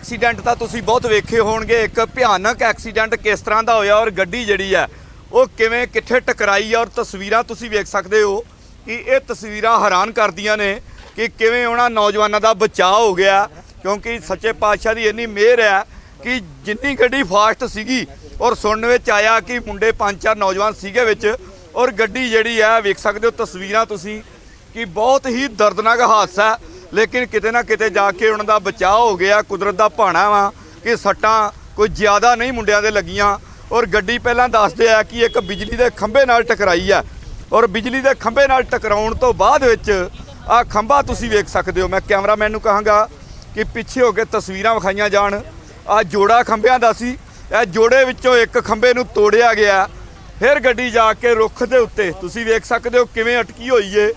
Accident ਤਾਂ ਤੁਸੀਂ ਬਹੁਤ ਵੇਖੇ ਹੋਣਗੇ। ਇੱਕ ਭਿਆਨਕ ਐਕਸੀਡੈਂਟ ਕਿਸ ਤਰ੍ਹਾਂ ਦਾ ਹੋਇਆ ਔਰ ਗੱਡੀ ਜਿਹੜੀ ਹੈ, ਉਹ ਕਿਵੇਂ, ਕਿੱਥੇ ਟਕਰਾਈ ਔਰ ਤਸਵੀਰਾਂ ਤੁਸੀਂ ਵੇਖ ਸਕਦੇ ਹੋ ਕਿ ਇਹ ਤਸਵੀਰਾਂ ਹੈਰਾਨ ਕਰਦੀਆਂ ਨੇ ਕਿ ਕਿਵੇਂ ਉਹਨਾਂ ਨੌਜਵਾਨਾਂ ਦਾ ਬਚਾਅ ਹੋ ਗਿਆ। ਕਿਉਂਕਿ ਸੱਚੇ ਪਾਤਸ਼ਾਹ ਦੀ ਇੰਨੀ ਮਿਹਰ ਹੈ ਕਿ ਜਿੰਨੀ ਗੱਡੀ ਫਾਸਟ ਸੀਗੀ ਔਰ ਸੁਣਨ ਵਿੱਚ ਆਇਆ ਕਿ ਮੁੰਡੇ ਪੰਜ ਚਾਰ ਨੌਜਵਾਨ ਸੀਗੇ ਵਿੱਚ ਔਰ ਗੱਡੀ ਜਿਹੜੀ ਹੈ, ਵੇਖ ਸਕਦੇ ਹੋ ਤਸਵੀਰਾਂ ਤੁਸੀਂ ਕਿ ਬਹੁਤ ਹੀ ਦਰਦਨਾਕ ਹਾਦਸਾ ਲੇਕਿਨ ਕਿਤੇ ਨਾ ਕਿਤੇ ਜਾ ਕੇ ਉਹਨਾਂ ਦਾ ਬਚਾਅ ਹੋ ਗਿਆ, ਕੁਦਰਤ ਦਾ ਭਾਣਾ ਵਾ ਕਿ ਸੱਟਾਂ ਕੋਈ ਜ਼ਿਆਦਾ ਨਹੀਂ ਮੁੰਡਿਆਂ ਦੇ ਲੱਗੀਆਂ। ਔਰ ਗੱਡੀ ਪਹਿਲਾਂ ਦੱਸਦੇ ਆ ਕਿ ਇੱਕ ਬਿਜਲੀ ਦੇ ਖੰਭੇ ਨਾਲ ਟਕਰਾਈ ਹੈ ਔਰ ਬਿਜਲੀ ਦੇ ਖੰਭੇ ਨਾਲ ਟਕਰਾਉਣ ਤੋਂ ਬਾਅਦ ਵਿੱਚ ਆ ਖੰਭਾ ਤੁਸੀਂ ਵੇਖ ਸਕਦੇ ਹੋ। ਮੈਂ ਕੈਮਰਾਮੈਨ ਨੂੰ ਕਹਾਂਗਾ ਕਿ ਪਿੱਛੇ ਹੋ ਕੇ ਤਸਵੀਰਾਂ ਵਿਖਾਈਆਂ ਜਾਣ। ਆ ਜੋੜਾ ਖੰਭਿਆਂ ਦਾ ਸੀ। ਇਹ ਜੋੜੇ ਵਿੱਚੋਂ ਇੱਕ ਖੰਭੇ ਨੂੰ ਤੋੜਿਆ ਗਿਆ। ਫਿਰ ਗੱਡੀ ਜਾ ਕੇ ਰੁੱਖ ਦੇ ਉੱਤੇ। ਤੁਸੀਂ ਵੇਖ ਸਕਦੇ ਹੋ ਕਿਵੇਂ ਅਟਕੀ ਹੋਈ ਏ।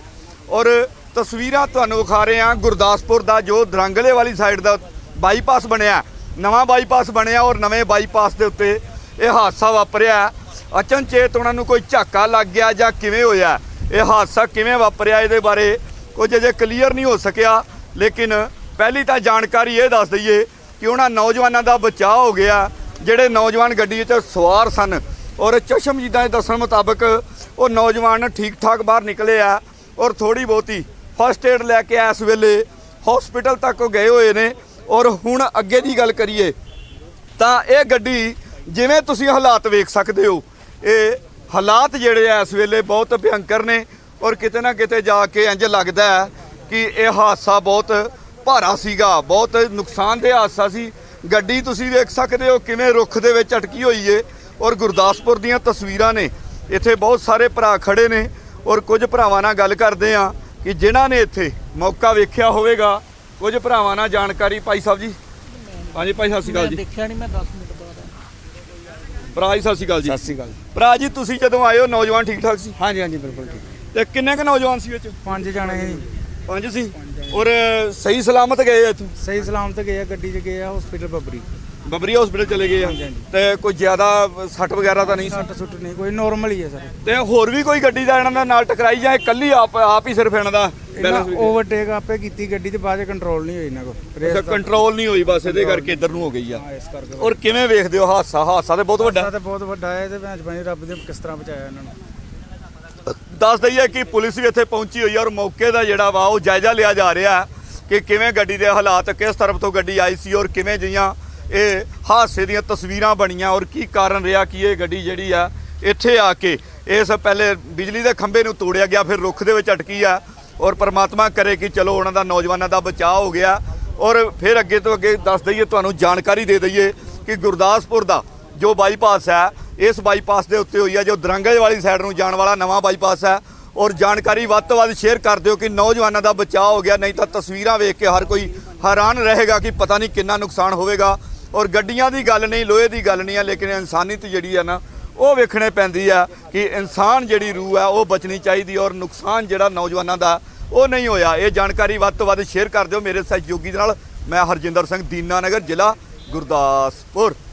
ਔਰ ਤਸਵੀਰਾਂ ਤੁਹਾਨੂੰ ਵਿਖਾ ਰਹੇ ਹਾਂ। ਗੁਰਦਾਸਪੁਰ ਦਾ ਜੋ ਦਰੰਗਲੇ ਵਾਲੀ ਸਾਈਡ ਦਾ ਬਾਈਪਾਸ ਬਣਿਆ। ਨਵਾਂ ਬਾਈਪਾਸ ਬਣਿਆ ਔਰ ਨਵੇਂ ਬਾਈਪਾਸ ਦੇ ਉੱਤੇ ਇਹ ਹਾਦਸਾ ਵਾਪਰਿਆ। ਅਚਨਚੇਤ ਉਹਨਾਂ ਨੂੰ ਕੋਈ ਝਾਕਾ ਲੱਗ ਗਿਆ ਜਾਂ ਕਿਵੇਂ ਹੋਇਆ? ਇਹ ਹਾਦਸਾ ਕਿਵੇਂ ਵਾਪਰਿਆ? ਇਹਦੇ ਬਾਰੇ ਕੁਝ ਅਜੇ ਕਲੀਅਰ ਨਹੀਂ ਹੋ ਸਕਿਆ। ਲੇਕਿਨ ਪਹਿਲੀ ਤਾਂ ਜਾਣਕਾਰੀ ਇਹ ਦੱਸ ਦਈਏ ਕਿ ਉਹਨਾਂ ਨੌਜਵਾਨਾਂ ਦਾ ਬਚਾਅ ਹੋ ਗਿਆ। ਜਿਹੜੇ ਨੌਜਵਾਨ ਗੱਡੀ ਵਿੱਚ ਸਵਾਰ ਸਨ ਔਰ ਚਸ਼ਮਦੀਦਾਂ ਦੇ ਦੱਸਣ ਮੁਤਾਬਕ ਉਹ ਨੌਜਵਾਨ ਠੀਕ ਠਾਕ ਬਾਹਰ ਨਿਕਲੇ ਆ ਔਰ ਥੋੜੀ ਬਹੁਤੀ ਫਸਟ ਏਡ ਲੈ ਕੇ ਇਸ ਵੇਲੇ ਹਸਪੀਟਲ ਤੱਕ ਉਹ ਗਏ ਹੋਏ ਨੇ। ਔਰ ਹੁਣ ਅੱਗੇ ਦੀ ਗੱਲ ਕਰੀਏ ਤਾਂ ਇਹ ਗੱਡੀ ਜਿਵੇਂ ਤੁਸੀਂ ਹਾਲਾਤ ਵੇਖ ਸਕਦੇ ਹੋ, ਇਹ ਹਾਲਾਤ ਜਿਹੜੇ ਆ ਇਸ ਵੇਲੇ ਬਹੁਤ ਭਿਅੰਕਰ ਨੇ। ਔਰ ਕਿਤੇ ਨਾ ਕਿਤੇ ਜਾ ਕੇ ਇੰਜ ਲੱਗਦਾ ਹੈ ਕਿ ਇਹ ਹਾਦਸਾ ਬਹੁਤ ਭਾਰਾ ਸੀਗਾ, ਬਹੁਤ ਨੁਕਸਾਨਦੇਹ ਹਾਦਸਾ ਸੀ। ਗੱਡੀ ਤੁਸੀਂ ਵੇਖ ਸਕਦੇ ਹੋ ਕਿਵੇਂ ਰੁੱਖ ਦੇ ਵਿੱਚ ਅਟਕੀ ਹੋਈ ਏ। ਔਰ ਗੁਰਦਾਸਪੁਰ ਦੀਆਂ ਤਸਵੀਰਾਂ ਨੇ। ਇੱਥੇ ਬਹੁਤ ਸਾਰੇ ਭਰਾ ਖੜੇ ਨੇ। ਔਰ ਕੁਝ ਭਰਾਵਾਂ ਨਾਲ ਗੱਲ ਕਰਦੇ ਆ ਕਿ ਜਿਨ੍ਹਾਂ ਨੇ ਇੱਥੇ ਮੌਕਾ ਵੇਖਿਆ ਹੋਵੇਗਾ ਕੁਝ ਭਰਾਵਾਂ ਨਾਲ ਜਾਣਕਾਰੀ ਭਾਈ ਸਾਹਿਬ ਜੀ? ਹਾਂਜੀ ਭਾਈ ਸਤਿ ਸ਼੍ਰੀ ਅਕਾਲ ਜੀ। ਦੇਖਿਆ ਨਹੀਂ ਮੈਂ 10 ਮਿੰਟ ਬਾਅਦ। ਭਰਾ ਜੀ ਸਤਿ ਸ਼੍ਰੀ ਅਕਾਲ ਜੀ। ਸਤਿ ਸ਼੍ਰੀ ਅਕਾਲ ਭਰਾ ਜੀ ਤੁਸੀਂ ਜਦੋਂ ਆਏ ਹੋ ਨੌਜਵਾਨ ਠੀਕ ਠਾਕ ਸੀ? ਹਾਂਜੀ ਹਾਂਜੀ ਬਿਲਕੁਲ ਠੀਕ। ਤੇ ਕਿੰਨੇ ਕੁ ਨੌਜਵਾਨ ਸੀ ਵਿੱਚ? ਪੰਜ ਜਣੇ ਸੀ। ਪੰਜ ਸੀ। ਔਰ ਸਹੀ ਸਲਾਮਤ ਗਏ ਇੱਥੋਂ? ਸਹੀ ਸਲਾਮਤ ਗਏ ਆ ਗੱਡੀ 'ਚ ਗਏ ਆ ਹਸਪੀਟਲ ਬੱਬਰੀ। ਬਬਰੀ ਹਸਪੀਟਲ ਚਲੇ ਗਏ ਆ। ਹਾਂਜੀ, ਹਾਂਜੀ। ਤੇ ਕੋਈ ਜ਼ਿਆਦਾ ਸੱਟ ਵਗੈਰਾ ਤਾਂ ਨਹੀਂ? ਸੀ ਸੱਟ ਸੁੱਟ ਨਹੀਂ ਕੋਈ ਨਾਰਮਲ ਹੀ ਹੈ ਸਰ। ਤੇ ਹੋਰ ਵੀ ਕੋਈ ਗੱਡੀ ਦਾ ਇਹਨਾਂ ਦੇ ਨਾਲ ਟਕਰਾਈ ਜਾਂ ਇਕੱਲੀ ਆਪ ਆਪ ਹੀ ਸਿਰਫ ਇਹਨਾਂ ਦਾ ਇਹਨਾਂ? ਓਵਰਟੇਕ ਆਪੇ ਕੀਤੀ ਗੱਡੀ ਤੇ ਬਾਅਦ ਕੰਟਰੋਲ ਨਹੀਂ ਹੋਈ ਇਹਨਾਂ ਕੋ ਅੱਛਾ ਕੰਟਰੋਲ ਨਹੀਂ ਹੋਈ ਬਸ ਇਹਦੇ ਕਰਕੇ ਇੱਧਰ ਨੂੰ ਹੋ ਗਈ ਆ। ਹਾਂ ਇਸ ਕਰਕੇ। ਔਰ ਕਿਵੇਂ ਵੇਖਦੇ ਹੋ ਹਾਦਸਾ? ਹਾਦਸਾ ਤੇ ਬਹੁਤ ਵੱਡਾ। ਹਾਦਸਾ ਤੇ ਬਹੁਤ ਵੱਡਾ ਹੈ ਤੇ ਭੈਣ ਜਬਾਨੀ ਰੱਬ ਦੇ ਕਿਸ ਤਰ੍ਹਾਂ ਬਚਾਇਆ ਇਹਨਾਂ ਨੂੰ। ਦੱਸ ਦਈਏ ਕਿ ਪੁਲਿਸ ਵੀ ਇੱਥੇ ਪਹੁੰਚੀ ਹੋਈ ਹੈ ਔਰ ਮੌਕੇ ਦਾ ਜਿਹੜਾ ਵਾ ਉਹ ਜਾਇਜ਼ਾ ਲਿਆ ਜਾ ਰਿਹਾ ਹੈ ਕਿ ਕਿਵੇਂ ਗੱਡੀ ਦੇ ਹਾਲਾਤ ਕਿਸ ਤਰਫ ਤੋਂ ਗੱਡੀ ਆਈ ਸੀ ਔਰ ਕਿਵੇਂ ਜਿਹੀਆਂ ਇਹ ਹਾਦਸੇ ਦੀਆਂ ਤਸਵੀਰਾਂ ਬਣੀਆਂ ਔਰ ਕੀ ਕਾਰਨ ਰਿਹਾ, ਕਿ ਇਹ ਗੱਡੀ ਜਿਹੜੀ ਆ ਇੱਥੇ ਆ ਕੇ ਇਸ ਪਹਿਲੇ ਬਿਜਲੀ ਦੇ ਖੰਭੇ ਨੂੰ ਤੋੜਿਆ ਗਿਆ, ਫਿਰ ਰੁੱਖ ਦੇ ਵਿੱਚ ਅਟਕੀ ਆ ਔਰ ਪਰਮਾਤਮਾ ਕਰੇ ਕਿ ਚਲੋ ਉਹਨਾਂ ਦਾ ਨੌਜਵਾਨਾਂ ਦਾ ਬਚਾਅ ਹੋ ਗਿਆ ਔਰ ਫਿਰ ਅੱਗੇ ਤੋਂ ਅੱਗੇ ਦੱਸ ਦਈਏ, ਤੁਹਾਨੂੰ ਜਾਣਕਾਰੀ ਦੇ ਦਈਏ ਕਿ ਗੁਰਦਾਸਪੁਰ ਦਾ ਜੋ ਬਾਈਪਾਸ ਹੈ ਇਸ ਬਾਈਪਾਸ ਦੇ ਉੱਤੇ ਹੋਈ ਹੈ ਜੋ ਦਰੰਗੇ ਵਾਲੀ ਸਾਈਡ ਨੂੰ ਜਾਣ ਵਾਲਾ ਨਵਾਂ ਬਾਈਪਾਸ ਹੈ ਔਰ ਜਾਣਕਾਰੀ ਵੱਧ ਤੋਂ ਵੱਧ ਸ਼ੇਅਰ ਕਰ ਦਿਓ ਕਿ ਨੌਜਵਾਨਾਂ ਦਾ ਬਚਾਅ ਹੋ ਗਿਆ, ਨਹੀਂ ਤਾਂ ਤਸਵੀਰਾਂ ਵੇਖ ਕੇ ਹਰ ਕੋਈ ਹੈਰਾਨ ਰਹੇਗਾ ਕਿ ਪਤਾ ਨਹੀਂ ਕਿੰਨਾ ਨੁਕਸਾਨ ਹੋਵੇਗਾ। ਔਰ ਗੱਡੀਆਂ ਦੀ ਗੱਲ ਨਹੀਂ, ਲੋਹੇ ਦੀ ਗੱਲ ਨਹੀਂ ਹੈ ਲੇਕਿਨ ਇਨਸਾਨੀਅਤ ਜਿਹੜੀ ਹੈ ਨਾ, ਉਹ ਵੇਖਣੇ ਪੈਂਦੀ ਆ ਕਿ ਇਨਸਾਨ ਜਿਹੜੀ ਰੂਹ ਹੈ ਉਹ ਬਚਣੀ ਚਾਹੀਦੀ ਔਰ ਨੁਕਸਾਨ ਜਿਹੜਾ ਨੌਜਵਾਨਾਂ ਦਾ, ਉਹ ਨਹੀਂ ਹੋਇਆ। ਇਹ ਜਾਣਕਾਰੀ ਵੱਧ ਤੋਂ ਵੱਧ ਸ਼ੇਅਰ ਕਰ ਦਿਓ ਮੇਰੇ ਸਹਿਯੋਗੀ ਦੇ ਨਾਲ। ਮੈਂ ਹਰਜਿੰਦਰ ਸਿੰਘ ਦੀਨਾ ਨਗਰ ਜ਼ਿਲ੍ਹਾ ਗੁਰਦਾਸਪੁਰ।